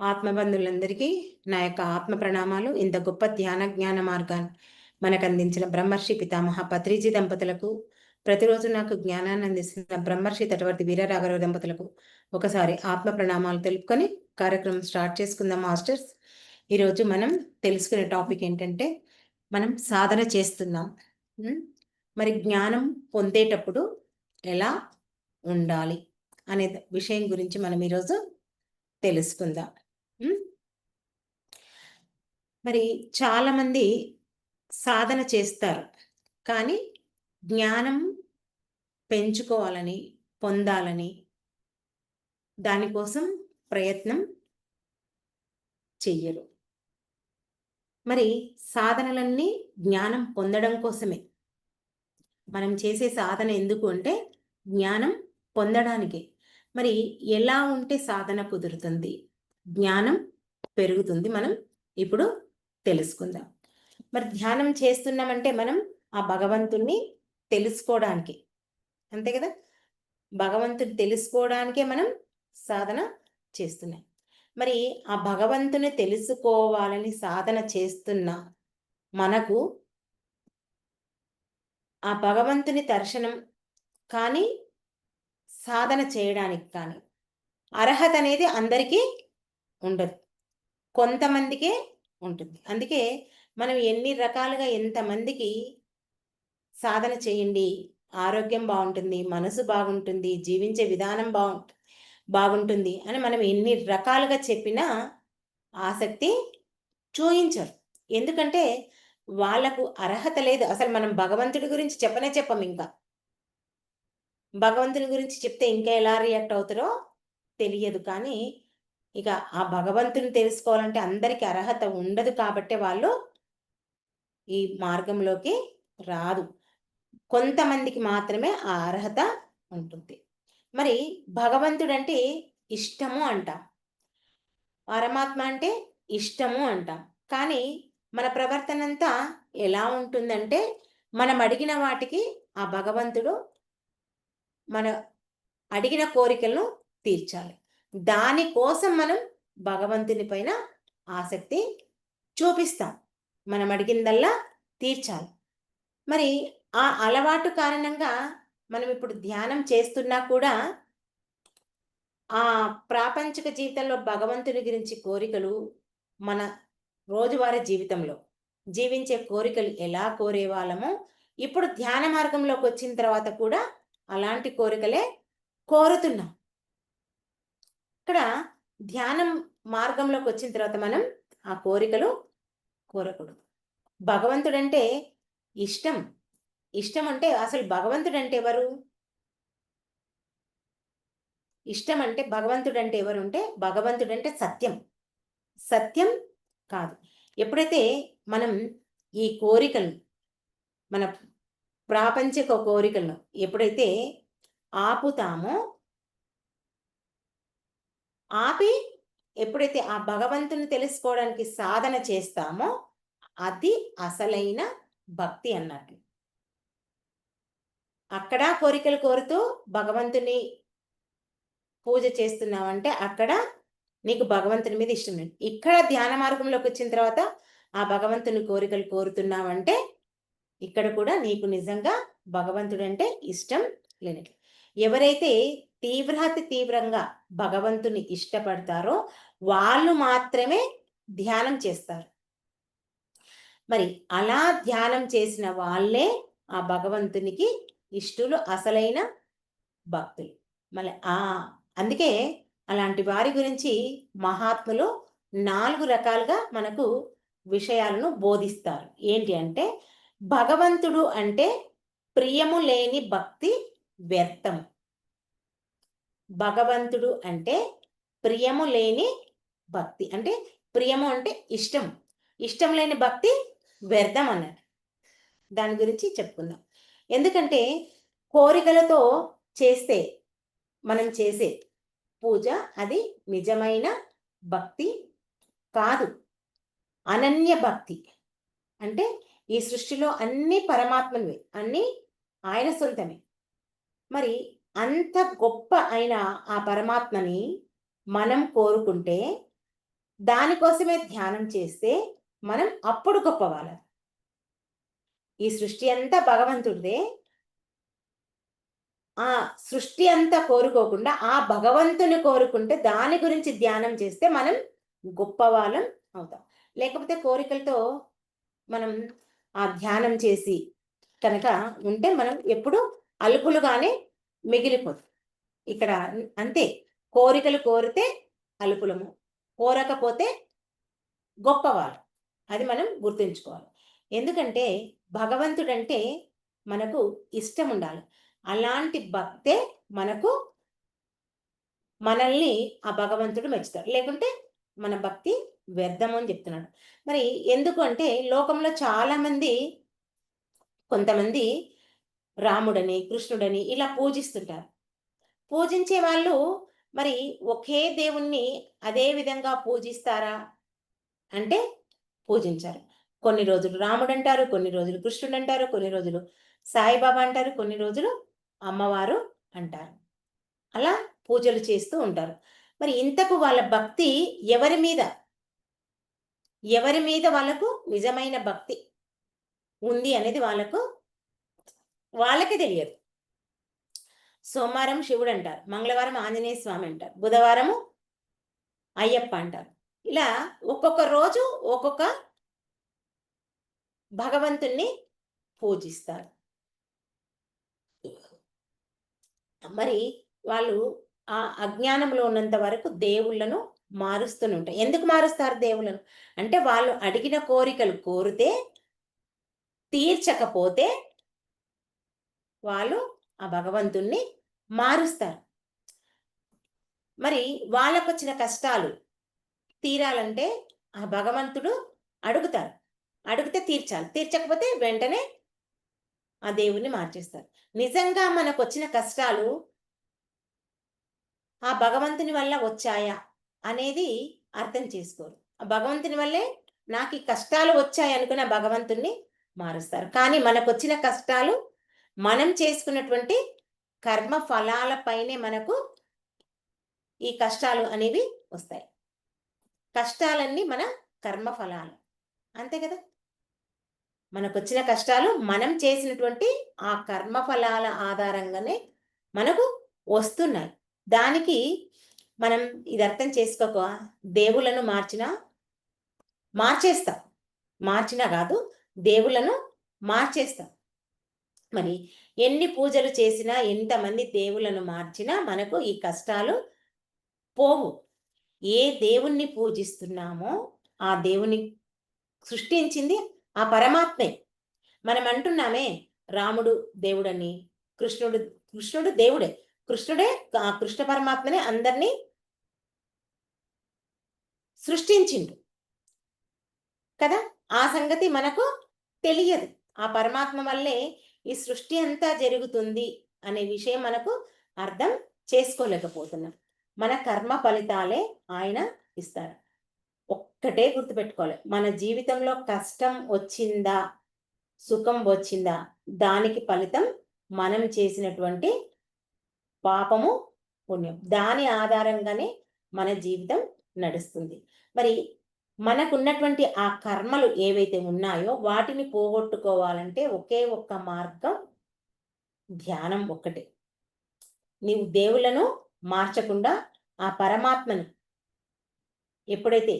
ఆత్మబంధులందరికీ నా యొక్క ఆత్మ ప్రణామాలు. ఇంత గొప్ప ధ్యాన జ్ఞాన మార్గాన్ని మనకు అందించిన బ్రహ్మర్షి పితామహ పత్రిజీ దంపతులకు ప్రతిరోజు నాకు జ్ఞానాన్ని అందిస్తున్న బ్రహ్మర్షి తటవర్తి వీరరాఘవ దంపతులకు ఒకసారి ఆత్మ ప్రణామాలు తెలుపుకొని కార్యక్రమం స్టార్ట్ చేసుకుందాం మాస్టర్స్. ఈరోజు మనం తెలుసుకునే టాపిక్ ఏంటంటే మనం సాధన చేస్తున్నాం. మరి జ్ఞానం పొందేటప్పుడు ఎలా ఉండాలి అనే విషయం గురించి మనం ఈరోజు తెలుసుకుందాం. మరి చాలామంది సాధన చేస్తారు కానీ జ్ఞానం పెంచుకోవాలని పొందాలని దానికోసం ప్రయత్నం చెయ్యరు. మరి సాధనలన్నీ జ్ఞానం పొందడం కోసమే. మనం చేసే సాధన ఎందుకు అంటే జ్ఞానం పొందడానికి. మరి ఎలా ఉంటే సాధన కుదురుతుంది? జ్ఞానం పెరుగుతుంది మనం ఇప్పుడు తెలుసుకుందాం. మరి ధ్యానం చేస్తున్నామంటే మనం ఆ భగవంతుణ్ణి తెలుసుకోవడానికి అంతే కదా? భగవంతుని తెలుసుకోవడానికే మనం సాధన చేస్తున్నాం. మరి ఆ భగవంతుని తెలుసుకోవాలని సాధన చేస్తున్న మనకు ఆ భగవంతుని దర్శనం కానీ సాధన చేయడానికి కానీ అర్హత అనేది అందరికీ ఉండదు. కొంతమందికే ఉంటుంది. అందుకే మనం ఎన్ని రకాలుగా ఎంతమందికి సాధన చేయండి. ఆరోగ్యం బాగుంటుంది మనసు బాగుంటుంది జీవించే విధానం బాగుంటుంది బాగుంటుంది అని మనం ఎన్ని రకాలుగా చెప్పినా ఆసక్తి చూయించరు. ఎందుకంటే వాళ్ళకు అర్హత లేదు. అసలు మనం భగవంతుడి గురించి చెప్పనే చెప్పం ఇంకా. భగవంతుని గురించి చెప్తే ఇంకా ఎలా రియాక్ట్ అవుతారో తెలియదు. కానీ ఇక ఆ భగవంతుని తెలుసుకోవాలంటే అందరికీ అర్హత ఉండదు కాబట్టి వాళ్ళు ఈ మార్గంలోకి రాదు. కొంతమందికి మాత్రమే ఆ అర్హత ఉంటుంది. మరి భగవంతుడు అంటే ఇష్టము అంటాం. పరమాత్మ అంటే ఇష్టము అంటాం. కానీ మన ప్రవర్తన అంతా ఎలా ఉంటుందంటే మనం అడిగిన వాటికి ఆ భగవంతుడు మన అడిగిన కోరికలను తీర్చాలి. దానికోసం మనం భగవంతుని పైన ఆసక్తి చూపిస్తాం. మనం అడిగిందల్లా తీర్చాలి. మరి ఆ అలవాటు కారణంగా మనం ఇప్పుడు ధ్యానం చేస్తున్నా కూడా ఆ ప్రాపంచిక జీవితంలో భగవంతుని గురించి కోరికలు మన రోజువారీ జీవితంలో జీవించే కోరికలు ఎలా కోరేవాళ్ళమో ఇప్పుడు ధ్యాన మార్గంలోకి వచ్చిన తర్వాత కూడా అలాంటి కోరికలే కోరుతున్నాం. ఇక్కడ ధ్యానం మార్గంలోకి వచ్చిన తర్వాత మనం ఆ కోరికలు కోరకూడదు. భగవంతుడంటే ఇష్టం. ఇష్టం అంటే అసలు భగవంతుడు అంటే ఎవరు? ఇష్టం అంటే భగవంతుడు అంటే ఎవరు ఉంటే భగవంతుడు అంటే సత్యం. సత్యం కాదు. ఎప్పుడైతే మనం ఈ కోరికలు మన ప్రాపంచిక కోరికలను ఎప్పుడైతే ఆపుతామో ఆపి ఎప్పుడైతే ఆ భగవంతుని తెలుసుకోవడానికి సాధన చేస్తామో అది అసలైన భక్తి అన్నట్టు. అక్కడ కోరికలు కోరుతూ భగవంతుని పూజ చేస్తున్నావంటే అక్కడ నీకు భగవంతుని మీద ఇష్టం లేదు. ఇక్కడ ధ్యాన మార్గంలోకి వచ్చిన తర్వాత ఆ భగవంతుని కోరికలు కోరుతున్నావంటే ఇక్కడ కూడా నీకు నిజంగా భగవంతుడు అంటే ఇష్టం లేనట్లు ఎవరైతే తీవ్రాతి తీవ్రంగా భగవంతుని ఇష్టపడతారో వాళ్ళు మాత్రమే ధ్యానం చేస్తారు. మరి అలా ధ్యానం చేసిన వాళ్ళే ఆ భగవంతునికి ఇష్టులు అసలైన భక్తులు. మళ్ళీ ఆ అందుకే అలాంటి వారి గురించి మహాత్ములు నాలుగు రకాలుగా మనకు విషయాలను బోధిస్తారు. ఏంటి అంటే భగవంతుడు అంటే ప్రియము లేని భక్తి వ్యర్థం భగవంతుడు అంటే ప్రియము లేని భక్తి. అంటే ప్రియము అంటే ఇష్టం. ఇష్టం లేని భక్తి వ్యర్థం అన్నాడు. దాని గురించి చెప్పుకుందాం. ఎందుకంటే కోరికలతో చేస్తే మనం చేసే పూజ అది నిజమైన భక్తి కాదు. అనన్య భక్తి. అంటే ఈ సృష్టిలో అన్ని పరమాత్మనివే అన్నీ ఆయన సొంతమే. మరి అంత గొప్ప అయిన ఆ పరమాత్మని మనం కోరుకుంటే దానికోసమే ధ్యానం చేస్తే మనం అప్పుడు గొప్పవాళ్ళం ఈ సృష్టి అంతా భగవంతుడిదే. ఆ సృష్టి అంతా కోరుకోకుండా ఆ భగవంతుని కోరుకుంటే దాని గురించి ధ్యానం చేస్తే మనం గొప్పవాళ్ళం అవుతాం. లేకపోతే కోరికలతో మనం ఆ ధ్యానం చేసి కనుక ఉంటే మనం ఎప్పుడు అలుపులుగానే మిగిలిపోతుంది ఇక్కడ అంతే కోరికలు కోరితే అలుపులము కోరకపోతే గొప్పవారు అది మనం గుర్తుంచుకోవాలి. ఎందుకంటే భగవంతుడంటే మనకు ఇష్టం ఉండాలి అలాంటి భక్తే మనకు మనల్ని ఆ భగవంతుడు మెచ్చుతాడు. లేకుంటే మన భక్తి వ్యర్థం అని చెప్తున్నాడు. మరి ఎందుకు అంటే లోకంలో చాలామంది కొంతమంది రాముడని కృష్ణుడని ఇలా పూజిస్తుంటారు. పూజించే వాళ్ళు మరి ఒకే దేవుణ్ణి అదే విధంగా పూజిస్తారా? అంటే పూజించారు. కొన్ని రోజులు రాముడు అంటారు కొన్ని రోజులు కృష్ణుడు అంటారు కొన్ని రోజులు సాయిబాబా అంటారు కొన్ని రోజులు అమ్మవారు అంటారు. అలా పూజలు చేస్తూ ఉంటారు. మరి ఇంతకు వాళ్ళ భక్తి ఎవరి మీద? ఎవరి మీద వాళ్ళకు నిజమైన భక్తి ఉంది అనేది వాళ్ళకు వాళ్ళకి తెలియదు. సోమవారం శివుడు అంటారు మంగళవారం ఆంజనేయ స్వామి అంటారు బుధవారము అయ్యప్ప అంటారు. ఇలా ఒక్కొక్క రోజు ఒక్కొక్క భగవంతుణ్ణి పూజిస్తారు. మరి వాళ్ళు ఆ అజ్ఞానంలో ఉన్నంత వరకు దేవుళ్ళను మారుస్తూనే ఉంటారు. ఎందుకు మారుస్తారు దేవుళ్ళను? అంటే వాళ్ళు అడిగిన కోరికలు కోరితే తీర్చకపోతే వాళ్ళు ఆ భగవంతుణ్ణి మారుస్తారు. మరి వాళ్ళకు వచ్చిన కష్టాలు తీరాలంటే ఆ భగవంతుడు అడుగుతారు అడిగితే తీర్చాలి. తీర్చకపోతే వెంటనే ఆ దేవుణ్ణి మార్చేస్తారు. నిజంగా మనకు వచ్చిన కష్టాలు ఆ భగవంతుని వల్ల వచ్చాయా అనేది అర్థం చేసుకోరు. ఆ భగవంతుని వల్లే నాకు ఈ కష్టాలు వచ్చాయి అనుకున్న భగవంతుణ్ణి మారుస్తారు. కానీ మనకు వచ్చిన కష్టాలు మనం చేసుకున్నటువంటి కర్మ ఫలాలపైనే మనకు ఈ కష్టాలు అనేవి వస్తాయి. కష్టాలన్నీ మన కర్మ ఫలాలు. అంతే కదా? మనకు వచ్చిన కష్టాలు మనం చేసినటువంటి ఆ కర్మ ఫలాల ఆధారంగానే మనకు వస్తున్నాయి. దానికి మనం ఇది అర్థం చేసుకోక దేవులను మార్చినా మార్చేస్తాం. మార్చినా కాదు దేవులను మార్చేస్తాం. మరి ఎన్ని పూజలు చేసినా ఎంతమంది దేవులను మార్చినా మనకు ఈ కష్టాలు పోవు. ఏ దేవుణ్ణి పూజిస్తున్నామో ఆ దేవుని సృష్టించింది ఆ పరమాత్మే. మనం అంటున్నామే రాముడు దేవుడని కృష్ణుడు కృష్ణుడు దేవుడే. కృష్ణుడే ఆ కృష్ణ పరమాత్మనే అందరినీ సృష్టించిండు. కదా? ఆ సంగతి మనకు తెలియదు. ఆ పరమాత్మ వల్లే ఈ సృష్టి అంతా జరుగుతుంది అనే విషయం మనకు అర్థం చేసుకోలేకపోతున్నాం. మన కర్మ ఫలితాలే ఆయన ఇస్తారు. ఒక్కటే గుర్తుపెట్టుకోవాలి. మన జీవితంలో కష్టం వచ్చిందా సుఖం వచ్చిందా దానికి ఫలితం మనం చేసినటువంటి పాపము పుణ్యం. దాని ఆధారంగానే మన జీవితం నడుస్తుంది. మరి మనకున్నటువంటి ఆ కర్మలు ఏవైతే ఉన్నాయో వాటిని పోగొట్టుకోవాలంటే ఒకే ఒక్క మార్గం ధ్యానం ఒక్కటే. నీవు దేవులను మార్చకుండా ఆ పరమాత్మను ఎప్పుడైతే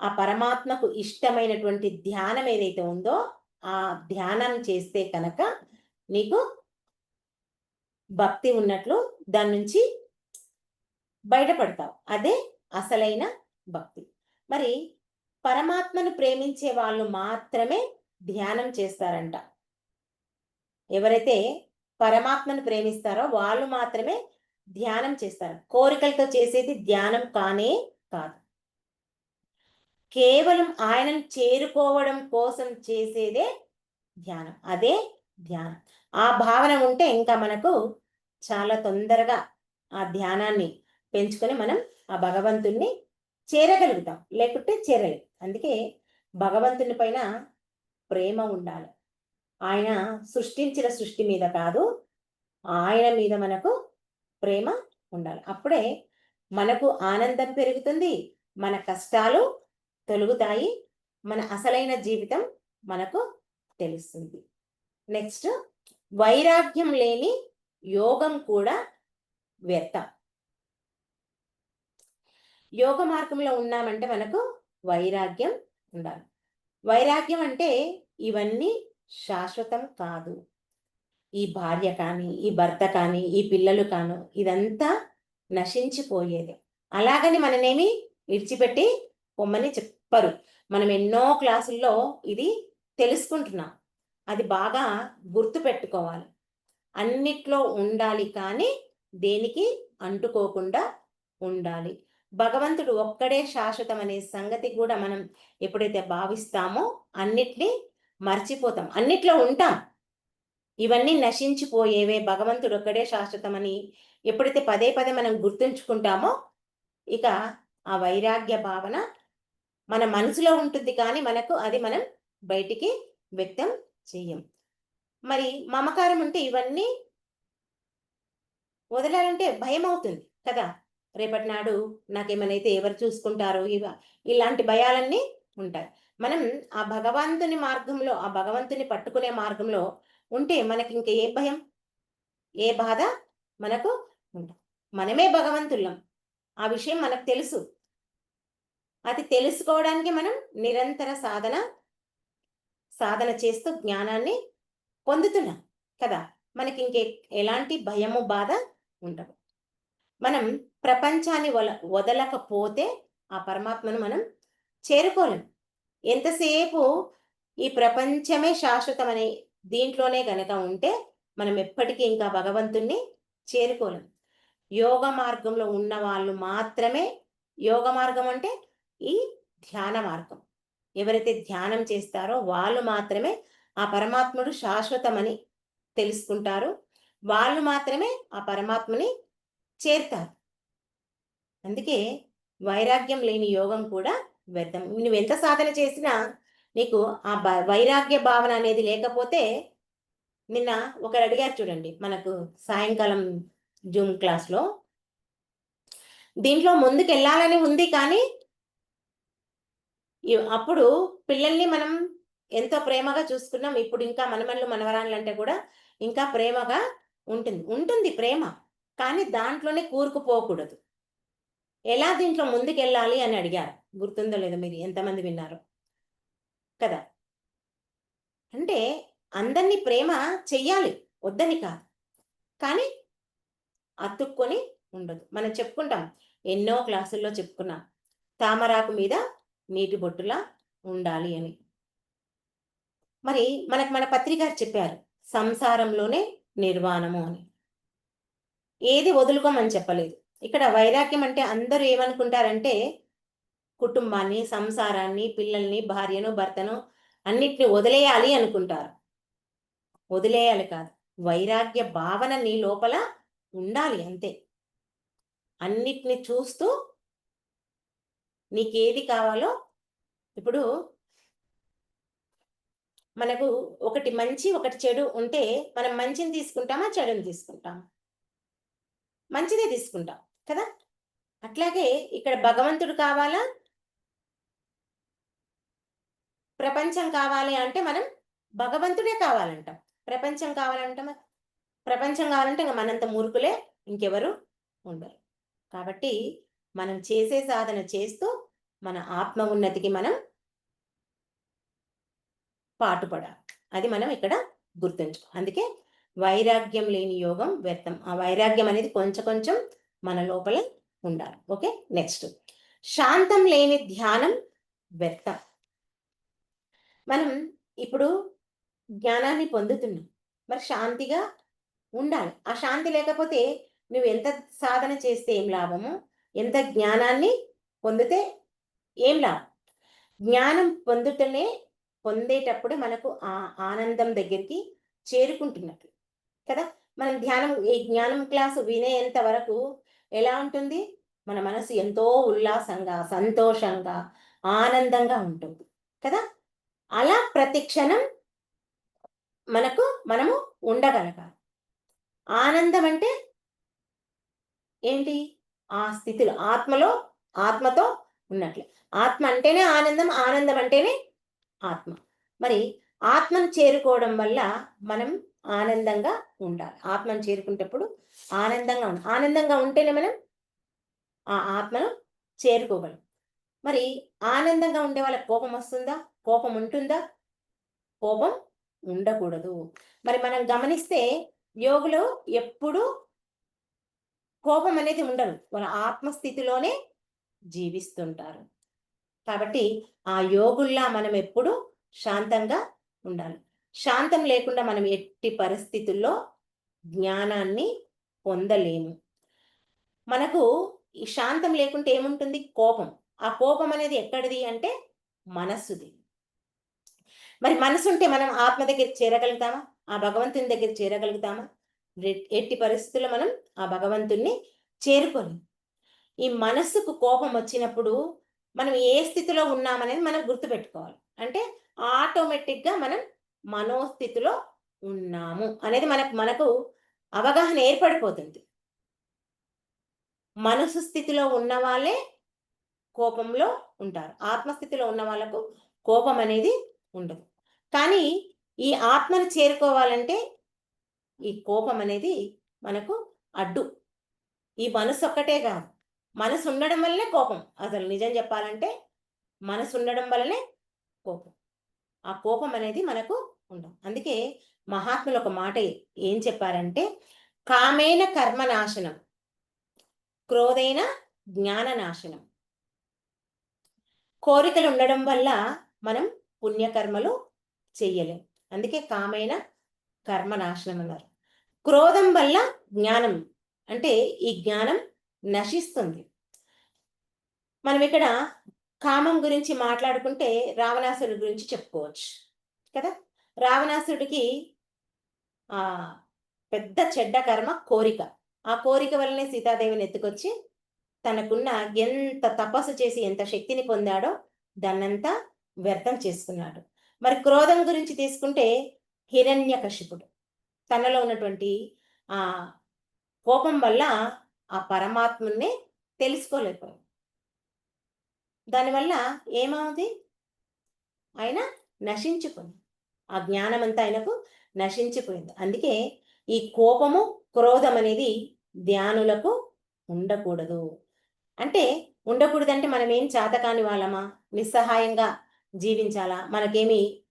ఆ పరమాత్మకు ఇష్టమైనటువంటి ధ్యానం ఏదైతే ఉందో ఆ ధ్యానం చేస్తే కనుక నీకు భక్తి ఉన్నట్లు దాని నుంచి బయటపడతావు. అదే అసలైన భక్తి. మరి పరమాత్మను ప్రేమించే వాళ్ళు మాత్రమే ధ్యానం చేస్తారంట. ఎవరైతే పరమాత్మను ప్రేమిస్తారో వాళ్ళు మాత్రమే ధ్యానం చేస్తారు. కోరికలతో చేసేది ధ్యానం కానే కాదు. కేవలం ఆయనను చేరుకోవడం కోసం చేసేదే ధ్యానం. అదే ధ్యానం. ఆ భావన ఉంటే ఇంకా మనకు చాలా తొందరగా ఆ ధ్యానాన్ని పెంచుకొని మనం ఆ భగవంతుణ్ణి చేరగలుగుతాం. లేకుంటే చేరలేదు అందుకే భగవంతుని పైన ప్రేమ ఉండాలి. ఆయన సృష్టించిన సృష్టి మీద కాదు ఆయన మీద మనకు ప్రేమ ఉండాలి. అప్పుడే మనకు ఆనందం పెరుగుతుంది మన కష్టాలు తొలుగుతాయి మన అసలైన జీవితం మనకు తెలుస్తుంది. నెక్స్ట్ వైరాగ్యం లేని యోగం కూడా వ్యర్థం. యోగ మార్గంలో ఉన్నామంటే మనకు వైరాగ్యం ఉండాలి. వైరాగ్యం అంటే ఇవన్నీ శాశ్వతం కాదు. ఈ భార్య కానీ ఈ భర్త కానీ ఈ పిల్లలు కాను ఇదంతా నశించిపోయేది. అలాగని మననేమి విడిచిపెట్టి పొమ్మని చెప్పరు. మనం ఎన్నో క్లాసుల్లో ఇది తెలుసుకుంటున్నాం. అది బాగా గుర్తు పెట్టుకోవాలి. అన్నిట్లో ఉండాలి కానీ దేనికి అంటుకోకుండా ఉండాలి. భగవంతుడు ఒక్కడే శాశ్వతం అనే సంగతి కూడా మనం ఎప్పుడైతే భావిస్తామో అన్నిటినీ మర్చిపోతాం. అన్నిట్లో ఉంటాం. ఇవన్నీ నశించిపోయేవే. భగవంతుడు ఒక్కడే శాశ్వతమని ఎప్పుడైతే పదే పదే మనం గుర్తుంచుకుంటామో ఇక ఆ వైరాగ్య భావన మన మనసులో ఉంటుంది కానీ మనకు అది మనం బయటికి వ్యక్తం చెయ్యం. మరి మమకారం ఉంటే ఇవన్నీ వదలాలంటే భయం అవుతుంది కదా. రేపటి నాడు నాకేమైనా ఎవరు చూసుకుంటారో ఇవ ఇలాంటి భయాలన్నీ ఉంటాయి. మనం ఆ భగవంతుని మార్గంలో ఆ భగవంతుని పట్టుకునే మార్గంలో ఉంటే మనకి ఇంక ఏ భయం? ఏ బాధ? మనకు ఉండదు మనమే భగవంతులం. ఆ విషయం మనకు తెలుసు. అది తెలుసుకోవడానికి మనం నిరంతర సాధన సాధన చేస్తూ జ్ఞానాన్ని పొందుతున్నాం కదా. మనకి ఇంకే ఎలాంటి భయము బాధ ఉండదు మనం ప్రపంచాన్ని వల వదలకపోతే ఆ పరమాత్మను మనం చేరుకోలేం. ఎంతసేపు ఈ ప్రపంచమే శాశ్వతమనే దీంట్లోనే కనుక ఉంటే మనం ఎప్పటికీ ఇంకా భగవంతుణ్ణి చేరుకోలేం. యోగ మార్గంలో ఉన్న వాళ్ళు మాత్రమే యోగ మార్గం అంటే ఈ ధ్యాన మార్గం. ఎవరైతే ధ్యానం చేస్తారో వాళ్ళు మాత్రమే ఆ పరమాత్ముడు శాశ్వతమని తెలుసుకుంటారు. వాళ్ళు మాత్రమే ఆ పరమాత్మని చేరుతారు. అందుకే వైరాగ్యం లేని యోగం కూడా వ్యర్థం. నువ్వు ఎంత సాధన చేసినా నీకు ఆ వైరాగ్య భావన అనేది లేకపోతే నిన్న ఒకరు అడిగారు చూడండి మనకు సాయంకాలం జూమ్ క్లాస్లో. దీంట్లో ముందుకు వెళ్ళాలని ఉంది కానీ అప్పుడు పిల్లల్ని మనం ఎంతో ప్రేమగా చూసుకున్నాం. ఇప్పుడు ఇంకా మనమన్లు మనవరాన్లు అంటే కూడా ఇంకా ప్రేమగా ఉంటుంది. ఉంటుంది ప్రేమ. కానీ దాంట్లోనే కూరుకుపోకూడదు. ఎలా దీంట్లో ముందుకెళ్ళాలి అని అడిగారు. గుర్తుందో లేదో మీరు ఎంతమంది విన్నారు. కదా? అంటే అందరినీ ప్రేమ చెయ్యాలి వద్దని కాదు. కానీ అతుక్కొని ఉండదు. మనం చెప్పుకుంటాం ఎన్నో క్లాసుల్లో చెప్పుకున్నాం తామరాకు మీద నీటి బొట్టులా ఉండాలి అని. మరి మనకు మన పత్రిక చెప్పారు సంసారంలోనే నిర్వాణము అని. ఏది వదులుకోమని చెప్పలేదు. ఇక్కడ వైరాగ్యం అంటే అందరూ ఏమనుకుంటారంటే కుటుంబాన్ని సంసారాన్ని పిల్లల్ని భార్యను భర్తను అన్నిటిని వదిలేయాలి అనుకుంటారు. వదిలేయాలి కాదు. వైరాగ్య భావన నీ లోపల ఉండాలి అంతే. అన్నిటిని చూస్తూ నీకేది కావాలో ఇప్పుడు మనకు ఒకటి మంచి ఒకటి చెడు ఉంటే మనం మంచిని తీసుకుంటామా చెడుని తీసుకుంటామా? మంచిదే తీసుకుంటాం కదా? అట్లాగే ఇక్కడ భగవంతుడు కావాలా? ప్రపంచం కావాలి అంటే మనం భగవంతుడే కావాలంటాం. ప్రపంచం కావాలంటాం ప్రపంచం కావాలంటే ఇంకా మనంత మూర్ఖులే ఇంకెవరు ఉండరు. కాబట్టి మనం చేసే సాధన చేస్తూ మన ఆత్మ ఉన్నతికి మనం పాటుపడాలి. అది మనం ఇక్కడ గుర్తుంచుకో అందుకే వైరాగ్యం లేని యోగం వ్యర్థం. ఆ వైరాగ్యం అనేది కొంచెం కొంచెం మన లోపల ఉండాలి. ఓకే? నెక్స్ట్. శాంతం లేని ధ్యానం వ్యర్థం. మనం ఇప్పుడు జ్ఞానాన్ని పొందుతున్నాం. మరి శాంతిగా ఉండాలి. ఆ శాంతి లేకపోతే నువ్వు ఎంత సాధన చేస్తే ఏం లాభము? ఎంత జ్ఞానాన్ని పొందితే ఏం లాభం? జ్ఞానం పొందుతనే పొందేటప్పుడు మనకు ఆ ఆనందం దగ్గరికి చేరుకుంటున్నట్లు. కదా? మనం ధ్యానం ఈ జ్ఞానం క్లాసు వినేంత వరకు ఎలా ఉంటుంది? మన మనసు ఎంతో ఉల్లాసంగా సంతోషంగా ఆనందంగా ఉంటుంది కదా? అలా ప్రతిక్షణం మనకు మనము ఉండగలగాలి. ఆనందం అంటే ఏంటి? ఆ స్థితిలో ఆత్మలో ఆత్మతో ఉన్నట్లే. ఆత్మ అంటేనే ఆనందం ఆనందం అంటేనే ఆత్మ. మరి ఆత్మను చేరుకోవడం వల్ల మనం ఆనందంగా ఉండాలి. ఆత్మను చేరుకునేటప్పుడు ఆనందంగా ఉండాలి. ఆనందంగా ఉంటేనే మనం ఆ ఆత్మను చేరుకోగలం. మరి ఆనందంగా ఉండే వాళ్ళకి కోపం వస్తుందా? కోపం ఉంటుందా? కోపం ఉండకూడదు. మరి మనం గమనిస్తే యోగులు ఎప్పుడు కోపం అనేది ఉండదు. వాళ్ళ ఆత్మస్థితిలోనే జీవిస్తుంటారు. కాబట్టి ఆ యోగుల్లా మనం ఎప్పుడు శాంతంగా ఉండాలి. శాంతం లేకుండా మనం ఎట్టి పరిస్థితుల్లో జ్ఞానాన్ని పొందలేము. మనకు ఈ శాంతం లేకుంటే ఏముంటుంది? కోపం. ఆ కోపం అనేది ఎక్కడిది అంటే మనస్సుది. మరి మనసు ఉంటే మనం ఆత్మ దగ్గర చేరగలుగుతామా? ఆ భగవంతుని దగ్గర చేరగలుగుతామా? ఎట్టి పరిస్థితుల్లో మనం ఆ భగవంతుణ్ణి చేరుకొని ఈ మనస్సుకు కోపం వచ్చినప్పుడు మనం ఏ స్థితిలో ఉన్నామనేది మనం గుర్తుపెట్టుకోవాలి. అంటే ఆటోమేటిక్గా మనం మనోస్థితిలో ఉన్నాము అనేది మనకు మనకు అవగాహన ఏర్పడిపోతుంది. మనసు స్థితిలో ఉన్న వాళ్ళే కోపంలో ఉంటారు. ఆత్మస్థితిలో ఉన్న వాళ్ళకు కోపం అనేది ఉండదు. కానీ ఈ ఆత్మను చేరుకోవాలంటే ఈ కోపం అనేది మనకు అడ్డు. ఈ మనసు ఒక్కటే కాదు. మనసు ఉండడం వల్లనే కోపం. అసలు నిజం చెప్పాలంటే మనసు ఉండడం వల్లనే కోపం. ఆ కోపం అనేది మనకు ఉండదు. అందుకే మహాత్ములు ఒక మాట ఏం చెప్పారంటే కామేన కర్మ నాశనం క్రోధైన జ్ఞాన నాశనం కోరికలు ఉండడం వల్ల మనం పుణ్యకర్మలు చెయ్యలేం. అందుకే కామైన కర్మ నాశనం అన్నారు. క్రోధం వల్ల జ్ఞానం అంటే ఈ జ్ఞానం నశిస్తుంది. మనం ఇక్కడ కామం గురించి మాట్లాడుకుంటే రావణాసురుడి గురించి చెప్పుకోవచ్చు కదా? రావణాసుడికి ఆ పెద్ద చెడ్డ కర్మ కోరిక. ఆ కోరిక వల్లనే సీతాదేవిని ఎత్తుకొచ్చి తనకున్న ఎంత తపస్సు చేసి ఎంత శక్తిని పొందాడో దాన్నంతా వ్యర్థం చేసుకున్నాడు. మరి క్రోధం గురించి తీసుకుంటే హిరణ్య కశిపుడు తనలో ఉన్నటువంటి ఆ కోపం వల్ల ఆ పరమాత్మనే తెలుసుకోలేకపోయాడు. దానివల్ల ఏమవుది ఆయన నశించిపోయింది. ఆ జ్ఞానం అంతా ఆయనకు నశించిపోయింది. అందుకే ఈ కోపము క్రోధం అనేది ధ్యానులకు ఉండకూడదు. అంటే ఉండకూడదంటే మనం ఏం చాతకాని వాళ్ళమా? నిస్సహాయంగా జీవించాలా? మనకేమి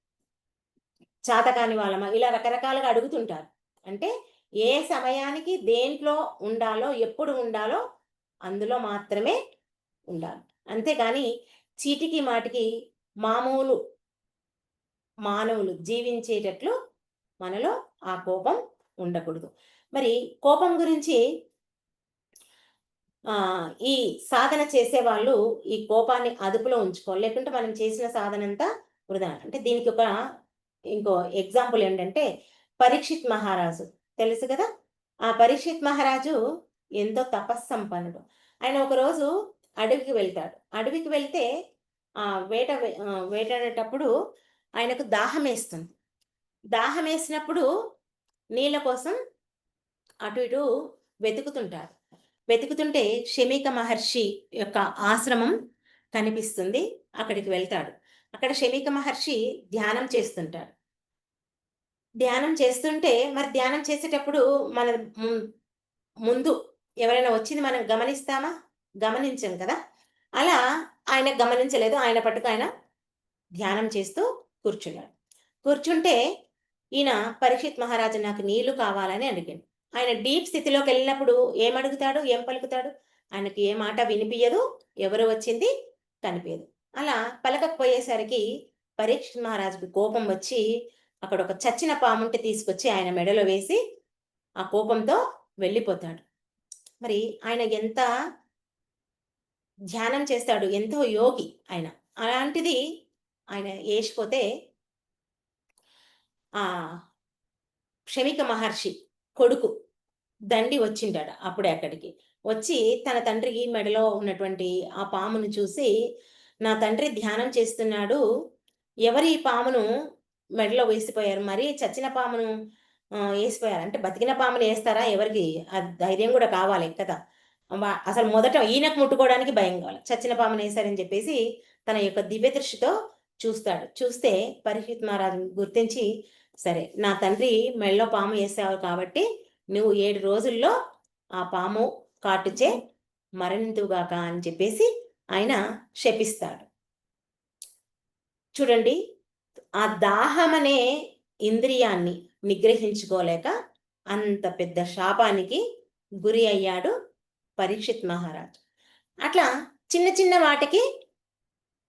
చాతకాని వాళ్ళమా? ఇలా రకరకాలుగా అడుగుతుంటారు. అంటే ఏ సమయానికి దేంట్లో ఉండాలో ఎప్పుడు ఉండాలో అందులో మాత్రమే ఉండాలి. అంతేకాని చీటికి మాటికి మామూలు మానవులు జీవించేటట్లు మనలో ఆ కోపం ఉండకూడదు. మరి కోపం గురించి ఈ సాధన చేసే వాళ్ళు ఈ కోపాన్ని అదుపులో ఉంచుకోవాలి. లేకుంటే మనం చేసిన సాధన అంతా వృధా. అంటే దీనికి ఒక ఇంకో ఎగ్జాంపుల్ ఏంటంటే పరీక్షిత్ మహారాజు. తెలుసు కదా? ఆ పరీక్షిత్ మహారాజు ఎంతో తపస్సంపన్నుడు. ఆయన ఒకరోజు అడవికి వెళ్తాడు. అడవికి వెళ్తే ఆ వేట వేటాడేటప్పుడు ఆయనకు దాహం వేస్తుంది. దాహం వేసినప్పుడు నీళ్ళ కోసం అటు ఇటు వెతుకుతుంటారు. వెతుకుతుంటే షమిక మహర్షి యొక్క ఆశ్రమం కనిపిస్తుంది. అక్కడికి వెళ్తాడు. అక్కడ షమిక మహర్షి ధ్యానం చేస్తుంటాడు. ధ్యానం చేస్తుంటే మరి ధ్యానం చేసేటప్పుడు మన ముందు ఎవరైనా వచ్చింది మనం గమనిస్తామా? గమనించాం కదా? అలా ఆయన గమనించలేదు. ఆయన పట్టుకు ఆయన ధ్యానం చేస్తూ కూర్చున్నాడు. కూర్చుంటే ఈయన పరీక్షిత్ మహారాజు నాకు నీళ్ళు కావాలని అడిగాడు. ఆయన డీప్ స్థితిలోకి వెళ్ళినప్పుడు ఏమడుగుతాడు ఏం పలుకుతాడు? ఆయనకి ఏ మాట వినిపించదు ఎవరు వచ్చింది? కనిపించదు అలా పలకకపోయేసరికి పరీక్షిత్ మహారాజుకి కోపం వచ్చి అక్కడ ఒక చచ్చిన పాముంటి తీసుకొచ్చి ఆయన మెడలో వేసి ఆ కోపంతో వెళ్ళిపోతాడు. మరి ఆయన ఎంత ధ్యానం చేస్తాడు ఎంతో యోగి ఆయన. అలాంటిది ఆయన వేసిపోతే ఆ క్షమిక మహర్షి కొడుకు దండి వచ్చింటాడు అప్పుడే అక్కడికి. వచ్చి తన తండ్రికి మెడలో ఉన్నటువంటి ఆ పామును చూసి నా తండ్రి ధ్యానం చేస్తున్నాడు. ఎవరి ఈ పామును మెడలో వేసిపోయారు మరి? చచ్చిన పామును వేసిపోయారు. అంటే బతికిన పామును వేస్తారా? ఎవరికి? ఆ ధైర్యం కూడా కావాలి కదా. అసలు మొదట ఈయనకు ముట్టుకోవడానికి భయం కావాలి. చచ్చిన పామని వేశారని చెప్పేసి తన యొక్క దివ్య దృష్టితో చూస్తాడు. చూస్తే పరిహిత్ మహారాజు గుర్తించి సరే నా తండ్రి మెళ్ళో పాము వేసావు కాబట్టి నువ్వు ఏడు రోజుల్లో ఆ పాము కాటుచే మరణింతుగాక అని చెప్పేసి ఆయన శపిస్తాడు. చూడండి ఆ దాహం అనే ఇంద్రియాన్ని నిగ్రహించుకోలేక అంత పెద్ద శాపానికి గురి అయ్యాడు పరీక్షిత్ మహారాజ్. అట్లా చిన్న చిన్న వాటికి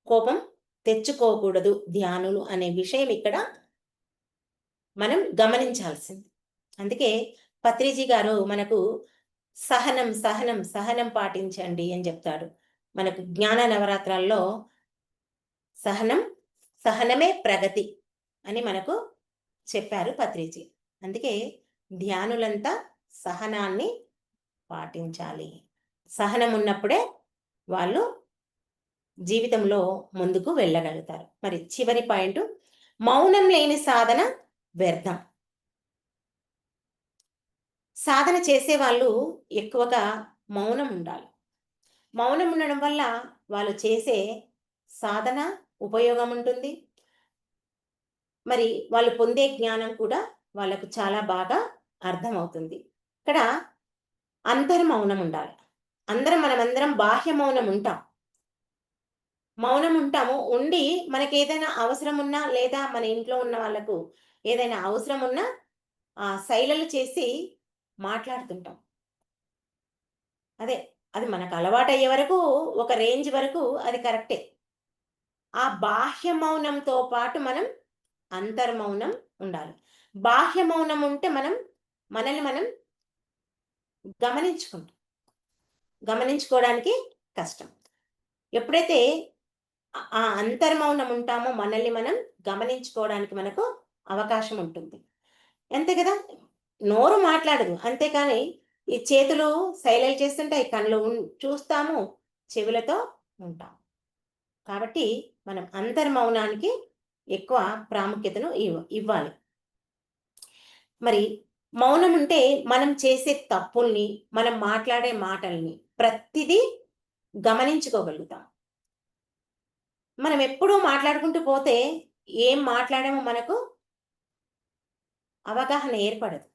కోపం తెచ్చుకోకూడదు ధ్యానులు అనే విషయం ఇక్కడ మనం గమనించాల్సింది. అందుకే పత్రిజీ గారు మనకు సహనం సహనం సహనం పాటించండి అని చెప్తాడు. మనకు జ్ఞాన నవరాత్రాల్లో సహనం సహనమే ప్రగతి అని మనకు చెప్పారు పత్రిజీ. అందుకే ధ్యానులంతా సహనాన్ని పాటించాలి. సహనం ఉన్నప్పుడే వాళ్ళు జీవితంలో ముందుకు వెళ్ళగలుగుతారు. మరి చివరి పాయింట్ మౌనం లేని సాధన వ్యర్థం. సాధన చేసే వాళ్ళు ఎక్కువగా మౌనం ఉండాలి. మౌనం ఉండడం వల్ల వాళ్ళు చేసే సాధన ఉపయోగం ఉంటుంది. మరి వాళ్ళు పొందే జ్ఞానం కూడా వాళ్ళకు చాలా బాగా అర్థమవుతుంది. ఇక్కడ అంతర్మౌనం ఉండాలి అందరం మనమందరం బాహ్య మౌనం ఉంటాం మౌనం ఉంటాము ఉండి మనకి ఏదైనా అవసరం ఉన్నా లేదా మన ఇంట్లో ఉన్న వాళ్ళకు ఏదైనా అవసరం ఉన్నా ఆ శైలలు చేసి మాట్లాడుతుంటాం. అదే అది మనకు అలవాటు అయ్యే వరకు ఒక రేంజ్ వరకు అది కరెక్టే. ఆ బాహ్య మౌనంతో పాటు మనం అంతర్మౌనం ఉండాలి. బాహ్య మౌనం ఉంటే మనం మనల్ని మనం గమనించుకుంటాం గమనించుకోవడానికి కష్టం. ఎప్పుడైతే ఆ- అంతర్మౌనం ఉంటామో మనల్ని మనం గమనించుకోవడానికి మనకు అవకాశం ఉంటుంది. అంతే కదా? నోరు మాట్లాడదు. అంతేకాని ఈ చేతులు సైలెంట్ చేస్తుంటాయి. కళ్ళు చూస్తాము చెవులతో ఉంటాం. కాబట్టి మనం అంతర్మౌనానికి ఎక్కువ ప్రాముఖ్యతను ఇవ్వ ఇవ్వాలి. మరి మౌనం ఉంటే మనం చేసే తప్పుల్ని మనం మాట్లాడే మాటల్ని ప్రతిదీ గమనించుకోగలుగుతాం. మనం ఎప్పుడూ మాట్లాడుకుంటూ పోతే ఏం మాట్లాడామో మనకు అవగాహన ఏర్పడదు.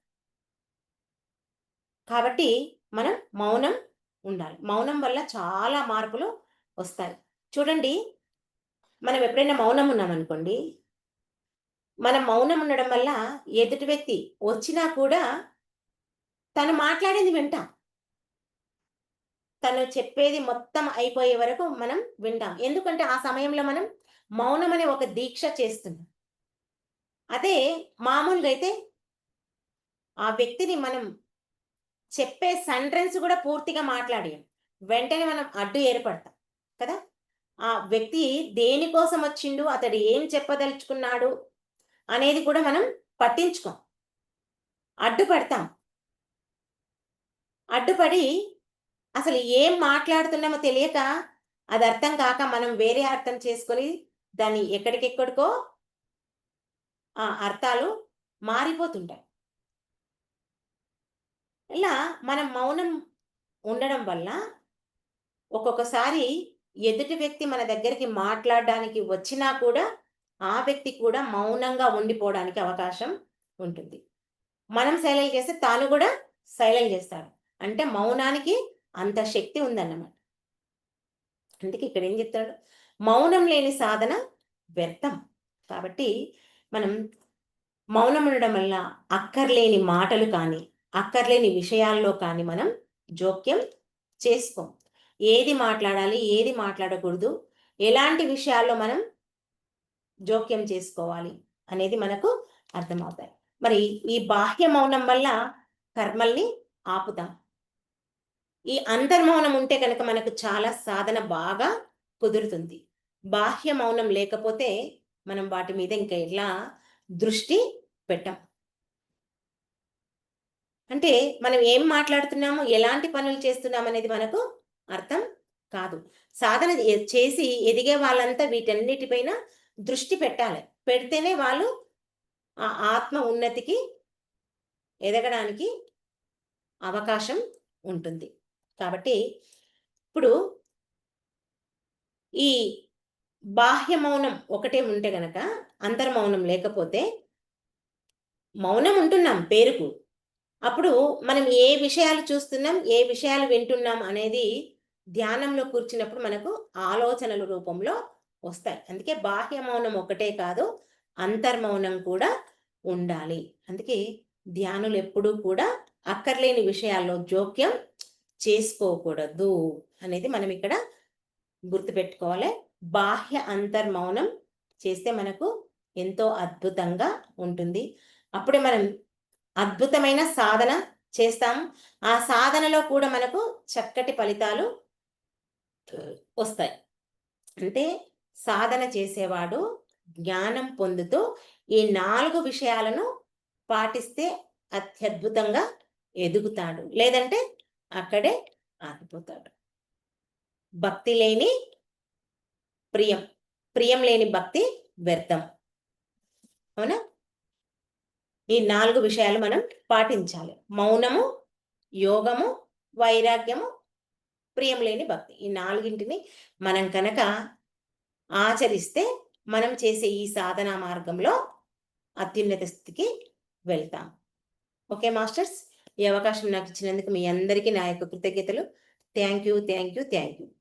కాబట్టి మనం మౌనం ఉండాలి. మౌనం వల్ల చాలా మార్పులు వస్తాయి. చూడండి మనం ఎప్పుడైనా మౌనం ఉన్నామనుకోండి మనం మౌనం ఉండడం వల్ల ఎదుటి వ్యక్తి వచ్చినా కూడా తను మాట్లాడేది వింటాం. తను చెప్పేది మొత్తం అయిపోయే వరకు మనం వింటాం. ఎందుకంటే ఆ సమయంలో మనం మౌనం అనే ఒక దీక్ష చేస్తున్నాం. అదే మామూలుగా అయితే ఆ వ్యక్తిని మనం చెప్పే సెంటెన్స్ కూడా పూర్తిగా మాట్లాడేయం వెంటనే మనం అడ్డు ఏర్పడతాం కదా? ఆ వ్యక్తి దేనికోసం వచ్చిండు అతడు ఏం చెప్పదలుచుకున్నాడు అనేది కూడా మనం పట్టించుకోం. అడ్డుపడతాం. అడ్డుపడి అసలు ఏం మాట్లాడుతున్నామో తెలియక అది అర్థం కాక మనం వేరే అర్థం చేసుకొని దాన్ని ఎక్కడికెక్కడికో ఆ అర్థాలు మారిపోతుంటాయి. ఇలా మనం మౌనం ఉండడం వల్ల ఒక్కొక్కసారి ఎదుటి వ్యక్తి మన దగ్గరికి మాట్లాడడానికి వచ్చినా కూడా ఆ వ్యక్తి కూడా మౌనంగా ఉండిపోవడానికి అవకాశం ఉంటుంది. మనం సైలెంట్ చేస్తే తాను కూడా సైలెంట్ చేస్తాడు. అంటే మౌనానికి అంత శక్తి ఉందన్నమాట. అందుకే ఇక్కడ ఏం చెప్తాడు? మౌనం లేని సాధన వ్యర్థం. కాబట్టి మనం మౌనం ఉండడం వల్ల అక్కర్లేని మాటలు కానీ అక్కర్లేని విషయాల్లో కానీ మనం జోక్యం చేసుకోం. ఏది మాట్లాడాలి ఏది మాట్లాడకూడదు ఎలాంటి విషయాల్లో మనం జోక్యం చేసుకోవాలి అనేది మనకు అర్థమవుతాయి. మరి ఈ బాహ్య మౌనం వల్ల కర్మల్ని ఆపుతాం. ఈ అంతర్మౌనం ఉంటే కనుక మనకు చాలా సాధన బాగా కుదురుతుంది. బాహ్య మౌనం లేకపోతే మనం వాటి మీద ఇంకా ఎలా దృష్టి పెట్టం? అంటే మనం ఏం మాట్లాడుతున్నాము ఎలాంటి పనులు చేస్తున్నాం అనేది మనకు అర్థం కాదు. సాధన చేసి ఎదిగే వాళ్ళంతా వీటన్నిటిపైన దృష్టి పెట్టాలి. పెడితేనే వాళ్ళు ఆ ఆత్మ ఉన్నతికి ఎదగడానికి అవకాశం ఉంటుంది. కాబట్టి ఇప్పుడు ఈ బాహ్య మౌనం ఒకటే ఉంటే గనక అంతర్మౌనం లేకపోతే మౌనం ఉంటున్నాం పేరుకు. అప్పుడు మనం ఏ విషయాలు చూస్తున్నాం ఏ విషయాలు వింటున్నాం అనేది ధ్యానంలో కూర్చున్నప్పుడు మనకు ఆలోచనల రూపంలో వస్తాయి. అందుకే బాహ్య మౌనం ఒకటే కాదు అంతర్మౌనం కూడా ఉండాలి. అందుకే ధ్యానులు ఎప్పుడూ కూడా అక్కర్లేని విషయాల్లో జోక్యం చేసుకోకూడదు అనేది మనం ఇక్కడ గుర్తుపెట్టుకోవాలి. బాహ్య అంతర్మౌనం చేస్తే మనకు ఎంతో అద్భుతంగా ఉంటుంది. అప్పుడే మనం అద్భుతమైన సాధన చేస్తాం ఆ సాధనలో కూడా మనకు చక్కటి ఫలితాలు వస్తాయి. అంటే సాధన చేసేవాడు జ్ఞానం పొందుతూ ఈ నాలుగు విషయాలను పాటిస్తే అత్యద్భుతంగా ఎదుగుతాడు. లేదంటే అక్కడే ఆగిపోతాడు. భక్తి లేని ప్రియం ప్రియం లేని భక్తి వ్యర్థం. అవునా? ఈ నాలుగు విషయాలు మనం పాటించాలి. మౌనము యోగము వైరాగ్యము ప్రియం లేని భక్తి. ఈ నాలుగింటిని మనం కనుక ఆచరిస్తే మనం చేసే ఈ సాధనా మార్గంలో అత్యున్నత స్థితికి వెళ్తాం. ఓకే మాస్టర్స్ ఈ అవకాశం నాకు ఇచ్చినందుకు మీ అందరికీ నా యొక్క కృతజ్ఞతలు. Thank you thank you thank you.